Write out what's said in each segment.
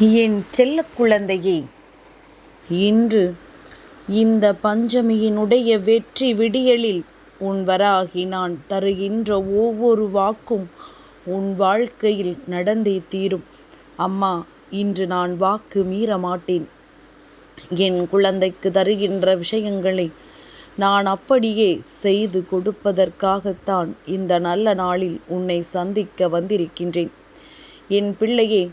என் செல்ல குழந்தையே இன்று இந்த பஞ்சமியினுடைய வெற்றி விடியலில் உன் வராகி நான் தருகின்ற ஒவ்வொரு வாக்கும் உன் வாழ்க்கையில் நடந்தே தீரும். அம்மா இன்று நான் வாக்கு மீற மாட்டேன். என் குழந்தைக்கு தருகின்ற விஷயங்களை நான் அப்படியே செய்து கொடுப்பதற்காகத்தான் இந்த நல்ல நாளில் உன்னை சந்திக்க வந்திருக்கின்றேன். என் பிள்ளையே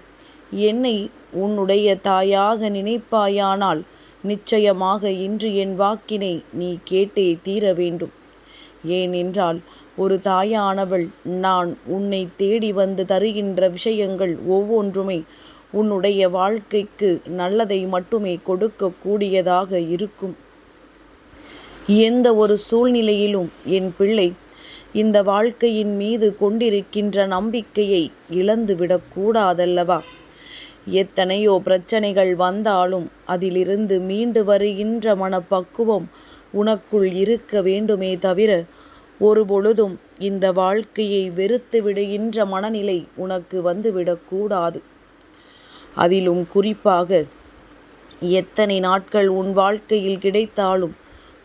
என்னை உன்னுடைய தாயாக நினைப்பாயானால் நிச்சயமாக இன்று என் வாக்கினை நீ கேட்டே தீர வேண்டும். ஏனென்றால் ஒரு தாயானவள் நான் உன்னை தேடி வந்து தருகின்ற விஷயங்கள் ஒவ்வொன்றுமே உன்னுடைய வாழ்க்கைக்கு நல்லதை மட்டுமே கொடுக்கக்கூடியதாக இருக்கும். எந்த ஒரு சூழ்நிலையிலும் என் பிள்ளை இந்த வாழ்க்கையின் மீது கொண்டிருக்கின்ற நம்பிக்கையை இழந்துவிடக்கூடாதல்லவா எத்தனையோ பிரச்சனைகள் வந்தாலும் அதிலிருந்து மீண்டு வருகின்ற மனப்பக்குவம் உனக்குள் இருக்க வேண்டுமே தவிர ஒருபொழுதும் இந்த வாழ்க்கையை வெறுத்து விடுகின்ற மனநிலை உனக்கு வந்துவிடக்கூடாது அதிலும் குறிப்பாக எத்தனை நாட்கள் உன் வாழ்க்கையில் கிடைத்தாலும்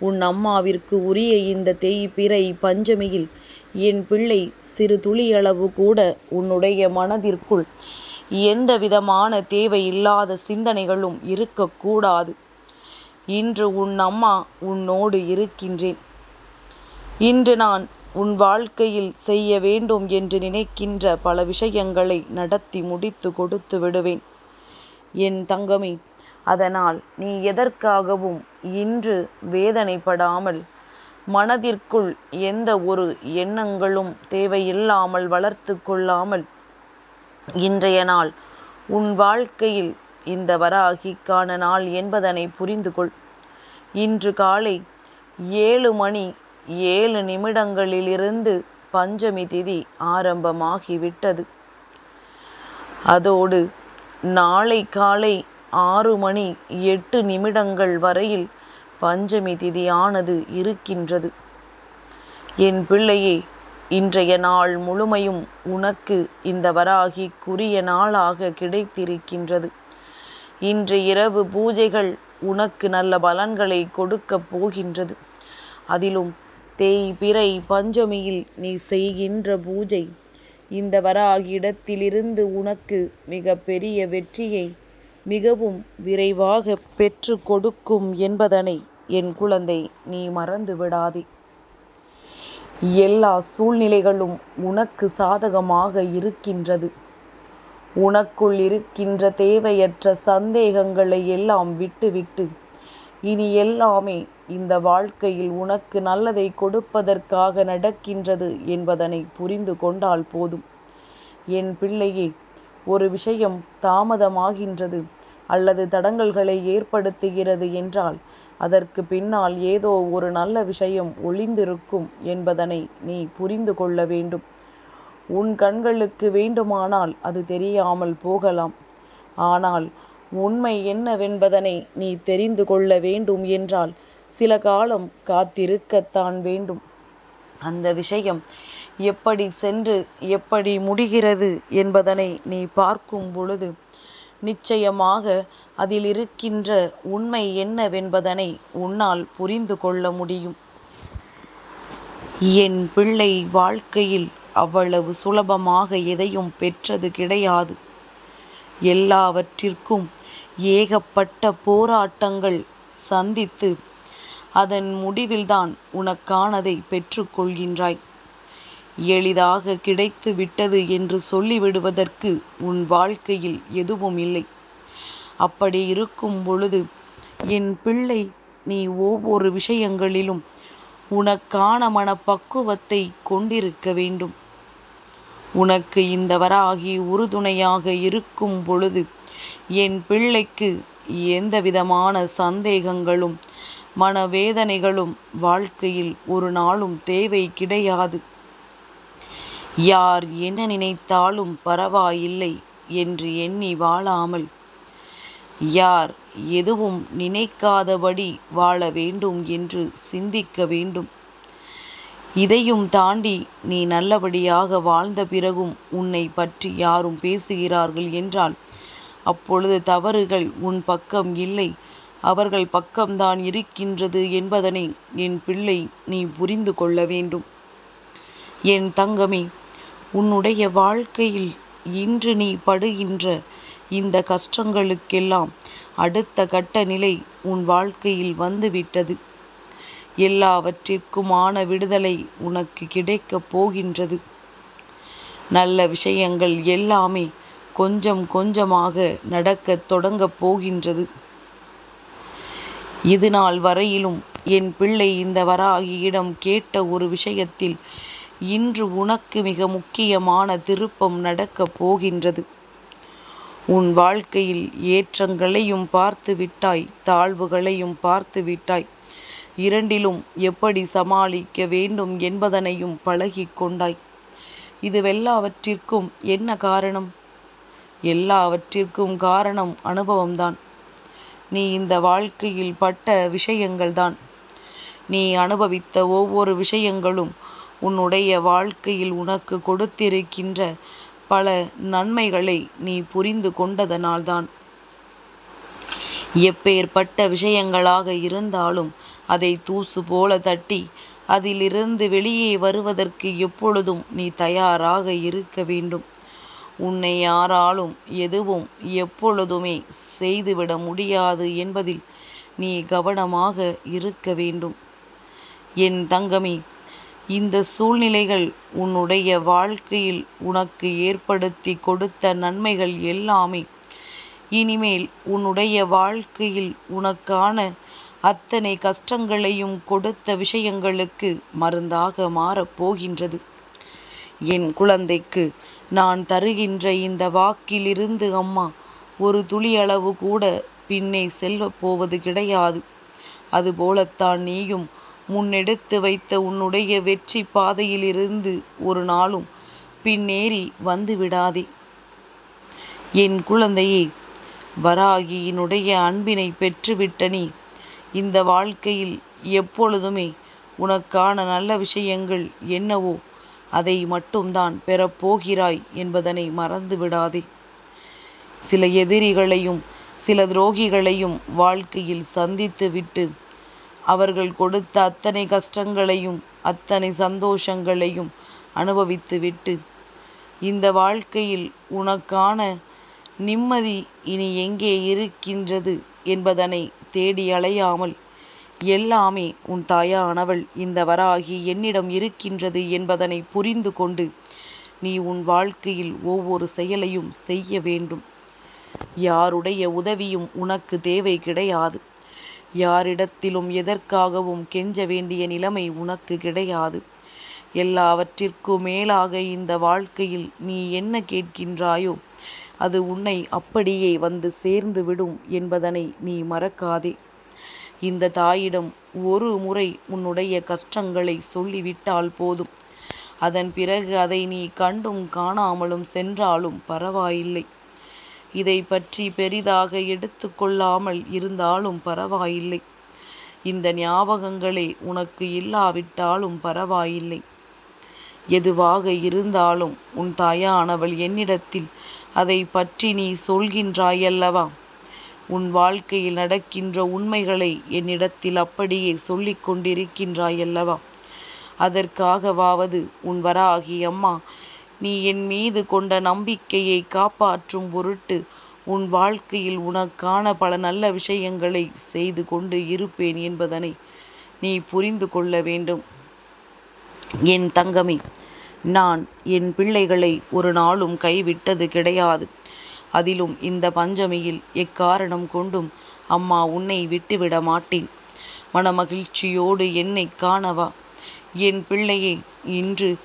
உன் அம்மாவிற்கு உரிய இந்த தேய்பிறை பஞ்சமியில் என் பிள்ளை சிறு துளியளவு கூட உன்னுடைய மனதிற்குள் எந்த விதமான தேவையில்லாத சிந்தனைகளும் இருக்கக்கூடாது. இன்று உன் அம்மா உன்னோடு இருக்கின்றேன். இன்று நான் உன் வாழ்க்கையில் செய்ய வேண்டும் என்று நினைக்கின்ற பல விஷயங்களை நடத்தி முடித்து கொடுத்து விடுவேன். என் தங்கமே அதனால் நீ எதற்காகவும் இன்று வேதனைப்படாமல் மனதிற்குள் எந்த ஒரு எண்ணங்களும் தேவையில்லாமல் வளர்த்து கொள்ளாமல் இன்றைய நாள் உன் வாழ்க்கையில் இந்த வராகிக்கான நாள் என்பதனை புரிந்து கொள். இன்று காலை ஏழு மணி ஏழு நிமிடங்களிலிருந்து பஞ்சமி திதி ஆரம்பமாகிவிட்டது. அதோடு நாளை காலை ஆறு மணி எட்டு நிமிடங்கள் வரையில் பஞ்சமி திதியானது இருக்கின்றது. என் பிள்ளையே இன்றைய நாள் முழுமையும் உனக்கு இந்த வராகி குறிய நாளாக கிடைத்திருக்கின்றது. இன்று இரவு பூஜைகள் உனக்கு நல்ல பலன்களை கொடுக்கப் போகின்றது. அதிலும் தேய் பிறை பஞ்சமியில் நீ செய்கின்ற பூஜை இந்த வராகிடத்திலிருந்து உனக்கு மிக பெரிய வெற்றியை மிகவும் விரைவாக பெற்று கொடுக்கும் என்பதனை என் குழந்தை நீ மறந்து விடாதே எல்லா சூழ்நிலைகளும் உனக்கு சாதகமாக இருக்கின்றது. உனக்குள் இருக்கின்ற தேவையற்ற சந்தேகங்களை எல்லாம் விட்டுவிட்டு இனி எல்லாமே இந்த வாழ்க்கையில் உனக்கு நல்லதை கொடுப்பதற்காக நடக்கின்றது என்பதனை புரிந்து கொண்டால் போதும். என் பிள்ளையே ஒரு விஷயம் தாமதமாகின்றது அல்லது தடங்கல்களை ஏற்படுத்துகிறது என்றால் அதற்கு பின்னால் ஏதோ ஒரு நல்ல விஷயம் ஒளிந்திருக்கும் என்பதனை நீ புரிந்து கொள்ள வேண்டும். உன் கண்களுக்கு வேண்டுமானால் அது தெரியாமல் போகலாம். ஆனால் உண்மை என்னவென்பதனை நீ தெரிந்து கொள்ள வேண்டும் என்றால் சில காலம் காத்திருக்கத்தான் வேண்டும். அந்த விஷயம் எப்படி சென்று எப்படி முடிகிறது என்பதனை நீ பார்க்கும் பொழுது நிச்சயமாக அதில் இருக்கின்ற உண்மை என்னவென்பதனை உன்னால் புரிந்து கொள்ள முடியும். என் பிள்ளை வாழ்க்கையில் அவ்வளவு சுலபமாக எதையும் பெற்றது கிடையாது. எல்லாவற்றிற்கும் ஏகப்பட்ட போராட்டங்கள் சந்தித்து அதன் முடிவில்தான் உனக்கானதை பெற்றுக்கொள்கின்றாய். எளிதாக கிடைத்து விட்டது என்று சொல்லிவிடுவதற்கு உன் வாழ்க்கையில் எதுவும் இல்லை. அப்படி இருக்கும் பொழுது என் பிள்ளை நீ ஒவ்வொரு விஷயங்களிலும் உனக்கான மனப்பக்குவத்தை கொண்டிருக்க வேண்டும். உனக்கு இந்த வராகி உறுதுணையாக இருக்கும் பொழுது என் பிள்ளைக்கு எந்த விதமான சந்தேகங்களும் மனவேதனைகளும் வாழ்க்கையில் ஒரு நாளும் தேவை கிடையாது. யார் என்ன நினைத்தாலும் பரவாயில்லை என்று எண்ணி வாழாமல் யார் எதுவும் நினைக்காதபடி வாழ வேண்டும் என்று சிந்திக்க வேண்டும். இதையும் தாண்டி நீ நல்லபடியாக வாழ்ந்த பிறகும் உன்னை பற்றி யாரும் பேசுகிறார்கள் என்றால் அப்பொழுது தவறுகள் உன் பக்கம் இல்லை. அவர்கள் பக்கம்தான் இருக்கின்றது என்பதனை என் பிள்ளை நீ புரிந்து கொள்ள வேண்டும். என் தங்கமே உன்னுடைய வாழ்க்கையில் இன்று நீ படுகின்ற இந்த கஷ்டங்களுக்கெல்லாம் அடுத்த கட்ட நிலை உன் வாழ்க்கையில் வந்துவிட்டது. எல்லாவற்றிற்குமான விடுதலை உனக்கு கிடைக்கப் போகின்றது. நல்ல விஷயங்கள் எல்லாமே கொஞ்சம் கொஞ்சமாக நடக்கத் தொடங்கப் போகின்றது. இது நாள் வரையிலும் என் பிள்ளை இந்த வராகியிடம் கேட்ட ஒரு விஷயத்தில் இன்று உனக்கு மிக முக்கியமான திருப்பம் நடக்கப் போகின்றது. உன் வாழ்க்கையில் ஏற்றங்களையும் பார்த்து விட்டாய் தாழ்வுகளையும் பார்த்து விட்டாய். இரண்டிலும் எப்படி சமாளிக்க வேண்டும் என்பதனையும் பழகிக் கொண்டாய். இதுவெல்லாவற்றிற்கும் என்ன காரணம்? எல்லாவற்றிற்கும் காரணம் அனுபவம்தான். நீ இந்த வாழ்க்கையில் பட்ட விஷயங்கள்தான். நீ அனுபவித்த ஒவ்வொரு விஷயங்களும் உன்னுடைய வாழ்க்கையில் உனக்கு கொடுத்திருக்கின்ற பல நன்மைகளை நீ புரிந்து கொண்டதனால்தான். எப்பேற்பட்ட விஷயங்களாக இருந்தாலும் அதை தூசு போல தட்டி அதிலிருந்து வெளியே வருவதற்கு எப்பொழுதும் நீ தயாராக இருக்க வேண்டும். உன்னை யாராலும் எதுவும் எப்பொழுதுமே செய்துவிட முடியாது என்பதில் நீ கவனமாக இருக்க வேண்டும். என் தங்கமே இந்த சூழ்நிலைகள் உன்னுடைய வாழ்க்கையில் உனக்கு ஏற்படுத்தி கொடுத்த நன்மைகள் எல்லாமே. இனிமேல் உன்னுடைய வாழ்க்கையில் உனக்கான அத்தனை கஷ்டங்களையும் கொடுத்த விஷயங்களுக்கு மருந்தாக மாறப்போகின்றது என் குழந்தைக்கு நான் தருகின்ற இந்த வாக்கிலிருந்து அம்மா ஒரு துளியளவு கூட பின்னே செல்ல போவது கிடையாது. அதுபோலத்தான் நீயும் முன்னெடுத்து வைத்த உன்னுடைய வெற்றி பாதையிலிருந்து ஒரு நாளும் பின்னேறி வந்து விடாதே என் குழந்தையே வராகியினுடைய அன்பினை பெற்றுவிட்ட நீ இந்த வாழ்க்கையில் எப்பொழுதுமே உனக்கான நல்ல விஷயங்கள் என்னவோ அதை மட்டும்தான் பெறப்போகிறாய் என்பதனை மறந்து விடாதே சில எதிரிகளையும் சில துரோகிகளையும் வாழ்க்கையில் சந்தித்து விட்டு அவர்கள் கொடுத்த அத்தனை கஷ்டங்களையும் அத்தனை சந்தோஷங்களையும் அனுபவித்து விட்டு இந்த வாழ்க்கையில் உனக்கான நிம்மதி இனி எங்கே இருக்கின்றது என்பதனை தேடி அலையாமல் எல்லாமே உன் தாயானவள் இந்த வராகி என்னிடம் இருக்கின்றது என்பதனை புரிந்து கொண்டு நீ உன் வாழ்க்கையில் ஒவ்வொரு செயலையும் செய்ய வேண்டும். யாருடைய உதவியும் உனக்கு தேவை கிடையாது. யாரிடத்திலும் எதற்காகவும் கெஞ்ச வேண்டிய நிலைமை உனக்கு கிடையாது. எல்லாவற்றிற்கும் மேலாக இந்த வாழ்க்கையில் நீ என்ன கேட்கின்றாயோ அது உன்னை அப்படியே வந்து சேர்ந்து விடும் என்பதனை நீ மறக்காதே. இந்த தாயிடம் ஒரு முறை உன்னுடைய கஷ்டங்களை சொல்லிவிட்டால் போதும். அதன் பிறகு அதை நீ கண்டும் காணாமலும் சென்றாலும் பரவாயில்லை. இதை பற்றி பெரிதாக எடுத்துக்கொள்ளாமல் இருந்தாலும் பரவாயில்லை. இந்த ஞாபகங்களே உனக்கு இல்லாவிட்டாலும் பரவாயில்லை. எதுவாக இருந்தாலும் உன் தாயானவள் என்னிடத்தில் அதை பற்றி நீ சொல்கின்றாயல்லவா? உன் வாழ்க்கையில் நடக்கின்ற உண்மைகளை என்னிடத்தில் அப்படியே சொல்லிக் கொண்டிருக்கின்றாயல்லவா? அதற்காகவாவது உன் வராகி அம்மா நீ என் மீது கொண்ட நம்பிக்கையை காப்பாற்றும் பொருட்டு உன் வாழ்க்கையில் உனக்கான பல நல்ல விஷயங்களை செய்து கொண்டு இருப்பேன் என்பதனை நீ புரிந்து கொள்ள வேண்டும். என் தங்கமே நான் என் பிள்ளைகளை ஒரு நாளும் கைவிட்டது கிடையாது. அதிலும் இந்த பஞ்சமியில் எக்காரணம் கொண்டும் அம்மா உன்னை விட்டுவிட மாட்டேன். மனமகிழ்ச்சியோடு என்னை காணவா? என் பிள்ளையை இன்று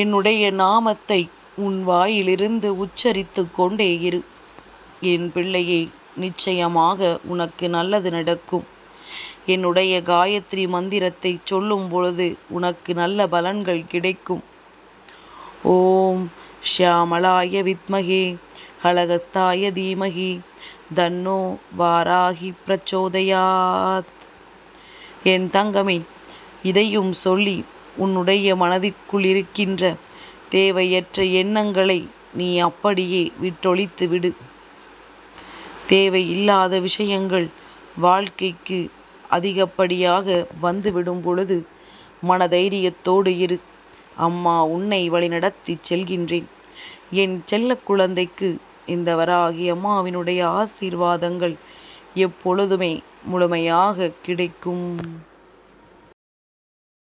என்னுடைய நாமத்தை உன் வாயிலிருந்து உச்சரித்து கொண்டே இரு. என் பிள்ளையே நிச்சயமாக உனக்கு நல்லது நடக்கும். என்னுடைய காயத்ரி மந்திரத்தை சொல்லும் பொழுது உனக்கு நல்ல பலன்கள் கிடைக்கும். ஓம் ஷியாமலாய வித்மகே ஹலகஸ்தாய தீமகி தன்னோ வாராகி பிரச்சோதயாத். என் தங்கமே இதையும் சொல்லி உன்னுடைய மனதிற்குள் இருக்கின்ற தேவையற்ற எண்ணங்களை நீ அப்படியே விட்டொழித்து விடு தேவையில்லாத விஷயங்கள் வாழ்க்கைக்கு அதிகப்படியாக வந்துவிடும் பொழுது மனதைரியத்தோடு இரு. அம்மா உன்னை வழிநடத்திச் செல்கின்றேன். என் செல்ல குழந்தைக்கு இந்த வராகி அம்மாவினுடைய ஆசீர்வாதங்கள் எப்பொழுதுமே முழுமையாகக் கிடைக்கும்.